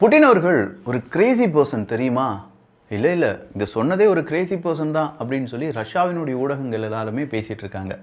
Putin அவர்கள் ஒரு Crazy person தெரியுமா? இல்லை இல்லை. இதை சொன்னதே ஒரு கிரேசி பர்சன் தான் அப்படின்னு சொல்லி ரஷ்யாவினுடைய ஊடகங்கள் எல்லாருமே பேசிகிட்டு இருக்காங்க.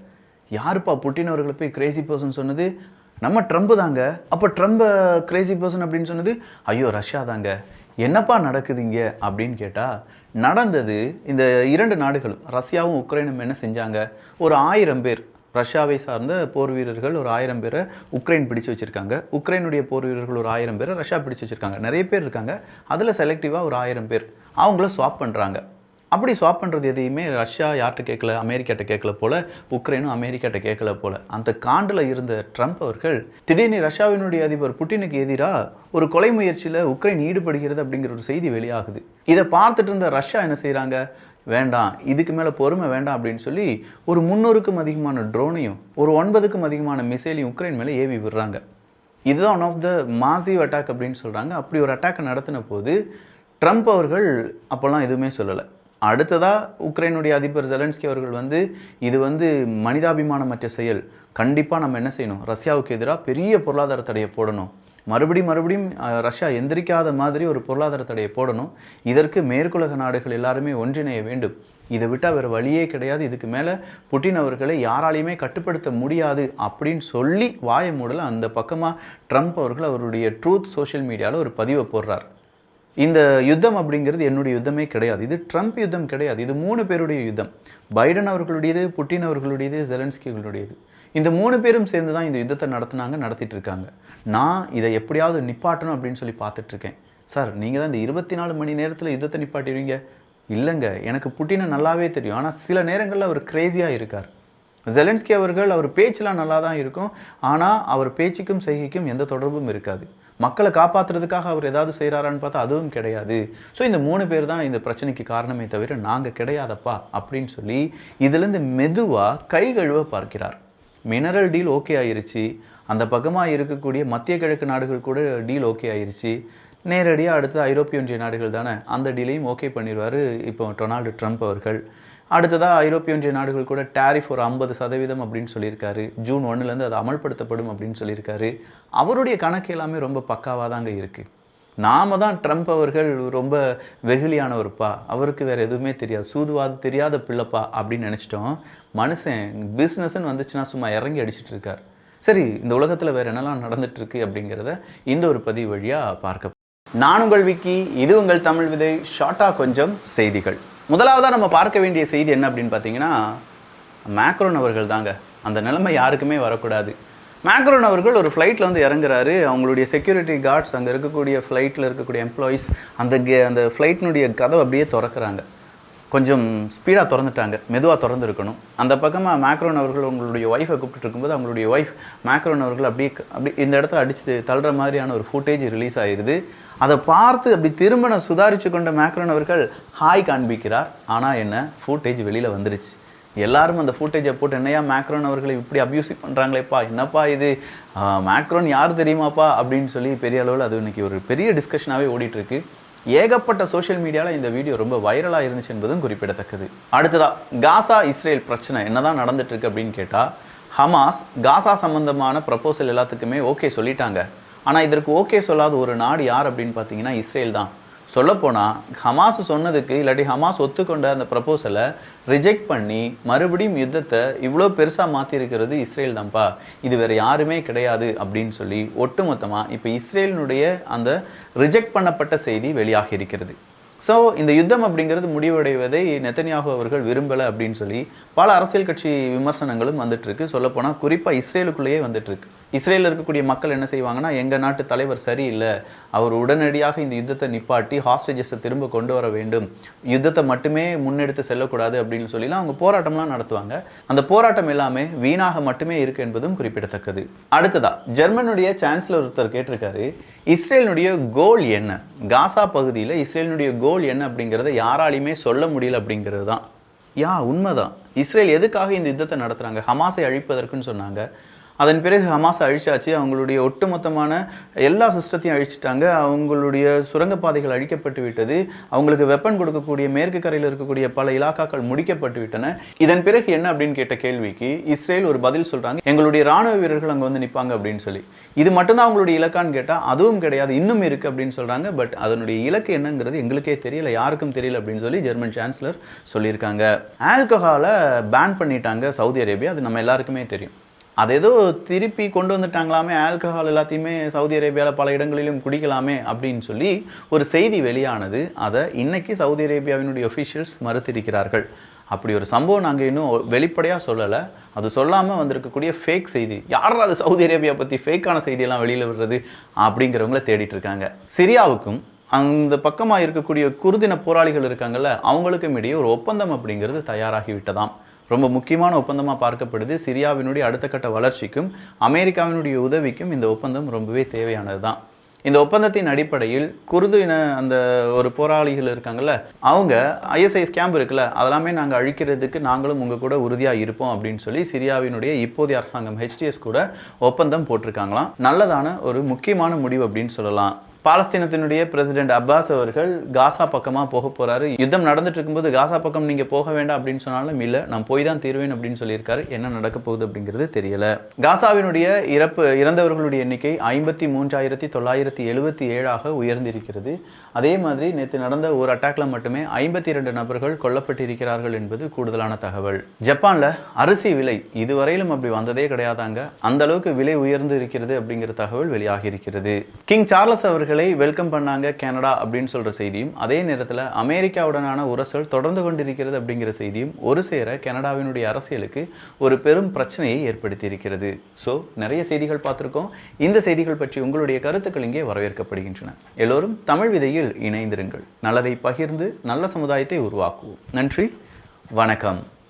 யாருப்பா புட்டின் அவர்களை போய் கிரேசி பர்சன் சொன்னது? நம்ம ட்ரம்ப் தாங்க. அப்போ ட்ரம்ப்பை கிரேசி பர்சன் அப்படின்னு சொன்னது? ஐயோ ரஷ்யா தாங்க. என்னப்பா நடக்குது இங்கே? அப்படின்னு கேட்டால் நடந்தது இந்த இரண்டு நாடுகளும் ரஷ்யாவும் உக்ரைனும் என்ன செஞ்சாங்க? ஒரு ஆயிரம் பேர் ரஷ்யாவை சார்ந்த போர் வீரர்கள் ஒரு ஆயிரம் பேரை உக்ரைன் பிடிச்சு வச்சுருக்காங்க. உக்ரைனுடைய போர் வீரர்கள் ஒரு ஆயிரம் பேரை ரஷ்யா பிடிச்சு வச்சிருக்காங்க. நிறைய பேர் இருக்காங்க. அதில் செலக்டிவாக ஒரு ஆயிரம் பேர். அவங்கள ஸ்வாப் பண்ணுறாங்க அப்படி ஸ்வாப் பண்ணுறது எதையுமே ரஷ்யா யார்கிட்ட கேட்கல அமெரிக்காட்ட கேட்கல போல உக்ரைனும் அமெரிக்காட்ட கேட்கல போல. அந்த காண்டில் இருந்த ட்ரம்ப் அவர்கள் திடீர்னு ரஷ்யாவினுடைய அதிபர் புட்டினுக்கு எதிராக ஒரு கொலை முயற்சியில் உக்ரைன் ஈடுபடுகிறது அப்படிங்கிற ஒரு செய்தி வெளியாகுது. இதை பார்த்துட்டு இருந்த ரஷ்யா என்ன செய்கிறாங்க வேண்டாம் இதுக்கு மேலே பொறுமை வேண்டாம் அப்படின்னு சொல்லி ஒரு முந்நூறுக்கும் அதிகமான ட்ரோனையும் ஒரு ஒன்பதுக்கும் அதிகமான மிசைலையும் உக்ரைன் மேலே ஏவி விடுறாங்க. இதுதான் one of the massive attack அப்படின்னு சொல்கிறாங்க அப்படி ஒரு அட்டாக்கை நடத்தின போது ட்ரம்ப் அவர்கள் அப்போல்லாம் எதுவுமே சொல்லலை. அடுத்ததாக உக்ரைனுடைய அதிபர் ஜெலன்ஸ்கி அவர்கள் வந்து இது வந்து மனிதாபிமானமற்ற செயல். கண்டிப்பாக நம்ம என்ன செய்யணும்? ரஷ்யாவுக்கு எதிராக பெரிய பொருளாதார தடையை போடணும். மறுபடியும் மறுபடியும் ரஷ்யா எந்திரிக்காத மாதிரி ஒரு பொருளாதார தடையை போடணும். இதற்கு மேற்குலக நாடுகள் எல்லாருமே ஒன்றிணைய வேண்டும். இதை விட்டால் வேறு வழியே கிடையாது. இதுக்கு மேலே புட்டின் அவர்களை யாராலையுமே கட்டுப்படுத்த முடியாது அப்படின்னு சொல்லி வாய மூடல அந்த பக்கமாக ட்ரம்ப் அவர்கள் அவருடைய ட்ரூத் சோஷியல் மீடியாவில் ஒரு பதிவை போடுறார். இந்த யுத்தம் அப்படிங்கிறது என்னுடைய யுத்தமே கிடையாது. இது ட்ரம்ப் யுத்தம் கிடையாது. இது மூணு பேருடைய யுத்தம். பைடன் அவர்களுடையது புட்டின் அவர்களுடையது ஜெலன்ஸ்கி அவர்களுடையது இந்த மூணு பேரும் சேர்ந்து தான் இந்த யுத்தத்தை நடத்துனாங்க நடத்திட்டு இருக்காங்க நான் இதை எப்படியாவது நிப்பாட்டணும் அப்படின்னு சொல்லி பார்த்துட்டு இருக்கேன் சார் நீங்கள் தான் இந்த இருபத்தி நாலு மணி நேரத்தில் யுத்தத்தை நிப்பாட்டிடுவீங்க? இல்லைங்க எனக்கு புட்டினை நல்லாவே தெரியும். ஆனால் சில நேரங்களில் அவர் கிரேஸியாக இருக்கார். ஜெலன்ஸ்கி அவர்கள் அவர் பேச்செலாம் நல்லா தான் இருக்கும். ஆனால் அவர் பேச்சுக்கும் செய்கைக்கும் எந்த தொடர்பும் இருக்காது. மக்களை காப்பாற்றுறதுக்காக அவர் ஏதாவது செய்கிறாரான்னு பார்த்தா அதுவும் கிடையாது. ஸோ இந்த மூணு பேர் தான் இந்த பிரச்சனைக்கு காரணமே தவிர நாங்கள் கிடையாதப்பா அப்படின்னு சொல்லி இதுலேருந்து மெதுவாக கை கழுவ பார்க்கிறார். மினரல் டீல் ஓகே ஆயிருச்சு. அந்த பக்கமாக இருக்கக்கூடிய மத்திய கிழக்கு நாடுகள் கூட டீல் ஓகே ஆயிருச்சு. நேரடியாக அடுத்து ஐரோப்பிய ஒன்றிய நாடுகள் தானே அந்த டீலையும் ஓகே பண்ணிடுவார் இப்போ டொனால்டு ட்ரம்ப் அவர்கள். அடுத்ததாக ஐரோப்பிய ஒன்றிய நாடுகள் கூட டேரிஃப் ஒரு ஐம்பது சதவீதம் அப்படின்னு சொல்லியிருக்காரு. ஜூன் ஒன்றுலேருந்து அது அமல்படுத்தப்படும் அப்படின்னு சொல்லியிருக்காரு. அவருடைய கணக்கு எல்லாமே ரொம்ப பக்காவாக தாங்க இருக்குது நாம தான் ட்ரம்ப் அவர்கள் ரொம்ப வெகுளியானவர்ப்பா? அவருக்கு வேறு எதுவுமே தெரியாது. சூதுவாது தெரியாத பிள்ளைப்பா அப்படின்னு நினச்சிட்டோம். மனுஷன் பிஸ்னஸ்ன்னு வந்துச்சுன்னா சும்மா இறங்கி அடிச்சிட்டு இருக்கார். சரி இந்த உலகத்தில் வேறு என்னெல்லாம் நடந்துட்டுருக்கு அப்படிங்கிறத இந்த ஒரு பதிவு வழியாக பார்க்க நான் உங்கள் விக்கி இது உங்கள் தமிழ் விதை. ஷார்ட்டாக கொஞ்சம் செய்திகள். முதலாவதாக நம்ம பார்க்க வேண்டிய செய்தி என்ன அப்படின்னு பார்த்தீங்கன்னா மேக்ரோன் அவர்கள் தாங்க. அந்த நிலைமை யாருக்குமே வரக்கூடாது. மேக்ரோன் அவர்கள் ஒரு ஃப்ளைட்டில் வந்து இறங்குறாரு. அவங்களுடைய செக்யூரிட்டி கார்ட்ஸ் அங்கே இருக்கக்கூடிய ஃப்ளைட்டில் இருக்கக்கூடிய எம்ப்ளாயீஸ் அந்த கே அந்த ஃப்ளைட்டினுடைய கதவை அப்படியே திறக்கிறாங்க. கொஞ்சம் ஸ்பீடாக திறந்துட்டாங்க. மெதுவாக திறந்துருக்கணும். அந்த பக்கமாக மேக்ரோன் அவர்கள் உங்களுடைய ஒய்ஃபை கூப்பிட்டு இருக்கும்போது அவங்களுடைய ஒய்ஃப் மேக்ரோன் அவர்கள் அப்படியே அப்படி இந்த இடத்துல அடிச்சு தள்ளுற மாதிரியான ஒரு ஃபுட்டேஜ் ரிலீஸ் ஆயிடுது அதை பார்த்து அப்படி திருமணம் சுதாரித்து கொண்ட மேக்ரோன் அவர்கள் ஹாய் காண்பிக்கிறார். ஆனால் என்ன? ஃபுட்டேஜ் வெளியில் வந்துருச்சு. எல்லாரும் அந்த ஃபுட்டேஜை போட்டு என்னையா மேக்ரோன் அவர்களை இப்படி அப்யூசிவ் பண்ணுறாங்களேப்பா என்னப்பா இது? மேக்ரோன் யார் தெரியுமாப்பா? அப்படின்னு சொல்லி பெரிய அளவில் அது இன்னைக்கு ஒரு பெரிய டிஸ்கஷனாகவே ஓடிட்டுருக்கு. ஏகப்பட்ட சோஷியல் மீடியாவில் இந்த வீடியோ ரொம்ப வைரலாக இருந்துச்சு என்பதும் குறிப்பிடத்தக்கது. அடுத்ததாக காசா இஸ்ரேல் பிரச்சனை என்னதான் தான் நடந்துட்டுருக்கு அப்படின்னு கேட்டால் ஹமாஸ் காசா சம்மந்தமான ப்ரப்போசல் எல்லாத்துக்குமே ஓகே சொல்லிட்டாங்க. ஆனால் இதற்கு ஓகே சொல்லாத ஒரு நாடு யார் அப்படின்னு பார்த்தீங்கன்னா இஸ்ரேல் தான். சொல்லப்போனால் ஹமாஸ் சொன்னதுக்கு இல்லாட்டி ஹமாஸ் ஒத்துக்கொண்ட அந்த ப்ரப்போசலை ரிஜெக்ட் பண்ணி மறுபடியும் யுத்தத்தை இவ்வளோ பெருசாக மாற்றிருக்கிறது இஸ்ரேல் தான்ப்பா. இது வேறு யாருமே கிடையாது அப்படின்னு சொல்லி ஒட்டுமொத்தமாக இப்போ இஸ்ரேலினுடைய அந்த ரிஜெக்ட் பண்ணப்பட்ட செய்தி வெளியாகி இருக்கிறது. ஸோ இந்த யுத்தம் அப்படிங்கிறது முடிவடைவதை நெத்தன்யாகு அவர்கள் விரும்பலை அப்படின்னு சொல்லி பல அரசியல் கட்சி விமர்சனங்களும் வந்துட்டுருக்கு. சொல்லப்போனால் குறிப்பாக இஸ்ரேலுக்குள்ளேயே வந்துட்டுருக்கு. இஸ்ரேலில் இருக்கக்கூடிய மக்கள் என்ன செய்வாங்கன்னா எங்கள் நாட்டு தலைவர் சரியில்லை அவர் உடனடியாக இந்த யுத்தத்தை நிப்பாட்டி ஹாஸ்டேஜஸை திரும்ப கொண்டு வர வேண்டும். யுத்தத்தை மட்டுமே முன்னெடுத்து செல்லக்கூடாது அப்படின்னு சொல்லிலாம் அவங்க போராட்டம்லாம் நடத்துவாங்க. அந்த போராட்டம் எல்லாமே வீணாக மட்டுமே இருக்குது என்பதும் குறிப்பிடத்தக்கது. அடுத்ததா ஜெர்மனுடைய சான்சலர் ஒருத்தர் கேட்டிருக்காரு. இஸ்ரேலினுடைய கோல் என்ன? காசா பகுதியில் இஸ்ரேலினுடைய கோல் என்ன அப்படிங்கிறத யாராலையுமே சொல்ல முடியல அப்படிங்கிறது தான். யா உண்மைதான். இஸ்ரேல் எதுக்காக இந்த யுத்தத்தை நடத்துகிறாங்க ஹமாஸை அழிப்பதற்குன்னு சொன்னாங்க. அதன் பிறகு ஹமாஸ் அழிச்சாச்சு. அவங்களுடைய ஒட்டுமொத்தமான எல்லா சிஸ்டத்தையும் அழிச்சிட்டாங்க. அவங்களுடைய சுரங்கப்பாதைகள் அழிக்கப்பட்டு விட்டது. அவங்களுக்கு வெப்பன் கொடுக்கக்கூடிய மேற்கு கரையில் இருக்கக்கூடிய பல இலாக்காக்கள் முடிக்கப்பட்டு விட்டன. இதன் பிறகு என்ன அப்படின்னு கேட்ட கேள்விக்கு இஸ்ரேல் ஒரு பதில் சொல்கிறாங்க எங்களுடைய ராணுவ வீரர்கள் அங்கே வந்து நிற்பாங்க அப்படின்னு சொல்லி. இது மட்டும்தான் அவங்களுடைய இலக்கான்னு கேட்டால் அதுவும் கிடையாது. இன்னும் இருக்குது அப்படின்னு சொல்கிறாங்க பட் அதனுடைய இலக்கு என்னங்கிறது எங்களுக்கே தெரியல. யாருக்கும் தெரியல அப்படின்னு சொல்லி ஜெர்மன் சான்சலர் சொல்லியிருக்காங்க. ஆல்கஹாலை பேன் பண்ணிட்டாங்க சவுதி அரேபியா. அது நம்ம எல்லாருக்குமே தெரியும். அது ஏதோ திருப்பி கொண்டு வந்துட்டாங்களாமே ஆல்கஹால் எல்லாத்தையுமே சவுதி அரேபியாவில் பல இடங்களிலும் குடிக்கலாமே அப்படின்னு சொல்லி ஒரு செய்தி வெளியானது. அதை இன்னைக்கு சவுதி அரேபியாவினுடைய ஒஃபிஷியல்ஸ் மறுத்திருக்கிறார்கள். அப்படி ஒரு சம்பவம் நாங்கள் இன்னும் வெளிப்படையாக சொல்லலை. அது சொல்லாமல் வந்திருக்கக்கூடிய ஃபேக் செய்தி. யாரும் அது சவுதி அரேபியா பற்றி ஃபேக்கான செய்தியெல்லாம் வெளியில் விடுறது அப்படிங்கிறவங்கள தேடிட்டு இருக்காங்க. சிரியாவுக்கும் அந்த பக்கமாக இருக்கக்கூடிய குருதின போராளிகள் இருக்காங்கல்ல அவங்களுக்கும் இடையே ஒரு ஒப்பந்தம் அப்படிங்கிறது தயாராகி விட்டதாம். ரொம்ப முக்கியமான ஒப்பந்தமாக பார்க்கப்படுது. சிரியாவினுடைய அடுத்த கட்ட வளர்ச்சிக்கும் அமெரிக்காவினுடைய உதவிக்கும் இந்த ஒப்பந்தம் ரொம்பவே தேவையானது தான் இந்த ஒப்பந்தத்தின் அடிப்படையில் குருது இன அந்த ஒரு போராளிகள் இருக்காங்கல்ல அவங்க ஐஎஸ்ஐ கேம்ப் இருக்குல்ல அதெல்லாமே நாங்கள் அழிக்கிறதுக்கு நாங்களும் உங்கள் கூட உறுதியாக இருப்போம் அப்படின்னு சொல்லி சிரியாவினுடைய இப்போதைய அரசாங்கம் ஹெச்டிஎஸ் கூட ஒப்பந்தம் போட்டிருக்காங்களாம். நல்லதான ஒரு முக்கியமான முடிவு அப்படின்னு சொல்லலாம். பாலஸ்தீனத்தினுடைய பிரசிடென்ட் அப்பாஸ் அவர்கள் காசா பக்கமாக போக போறாரு. யுத்தம் நடந்துட்டு இருக்கும்போது காசா பக்கம் நீங்கள் போக வேண்டாம் அப்படின்னு சொன்னாலும் இல்லை நான் போய் தான் தீர்வேன் அப்படின்னு சொல்லியிருக்காரு. என்ன நடக்க போகுது அப்படிங்கிறது தெரியல. காசாவினுடைய இறப்பு இறந்தவர்களுடைய எண்ணிக்கை ஐம்பத்தி மூன்றாயிரத்தி தொள்ளாயிரத்தி எழுபத்தி ஏழாக உயர்ந்திருக்கிறது. அதே மாதிரி நேற்று நடந்த ஒரு அட்டாக்ல மட்டுமே ஐம்பத்தி இரண்டு நபர்கள் கொல்லப்பட்டிருக்கிறார்கள் என்பது கூடுதலான தகவல். ஜப்பான்ல அரிசி விலை இதுவரையிலும் அப்படி வந்ததே கிடையாதாங்க. அந்த அளவுக்கு விலை உயர்ந்து இருக்கிறது அப்படிங்கிற தகவல் வெளியாகி இருக்கிறது கிங் சார்லஸ் அவர்கள் வெல்கம் பண்ணாங்க கனடா அப்படின்னு சொல்ற செய்தியும் அதே நேரத்தில் அமெரிக்காவுடனான உரசல் தொடர்ந்து கொண்டிருக்கிறது அப்படிங்கிற செய்தியும் ஒரு சேர கனடாவினுடைய அரசியலுக்கு ஒரு பெரும் பிரச்சனையை ஏற்படுத்தி இருக்கிறது ஸோ நிறைய செய்திகள் பார்த்துருக்கோம். இந்த செய்திகள் பற்றி உங்களுடைய கருத்துக்கள் இங்கே வரவேற்கப்படுகின்றன. எல்லோரும் தமிழ் விதையில் இணைந்திருங்கள். நல்லதை பகிர்ந்து நல்ல சமுதாயத்தை உருவாக்குவோம். நன்றி. வணக்கம்.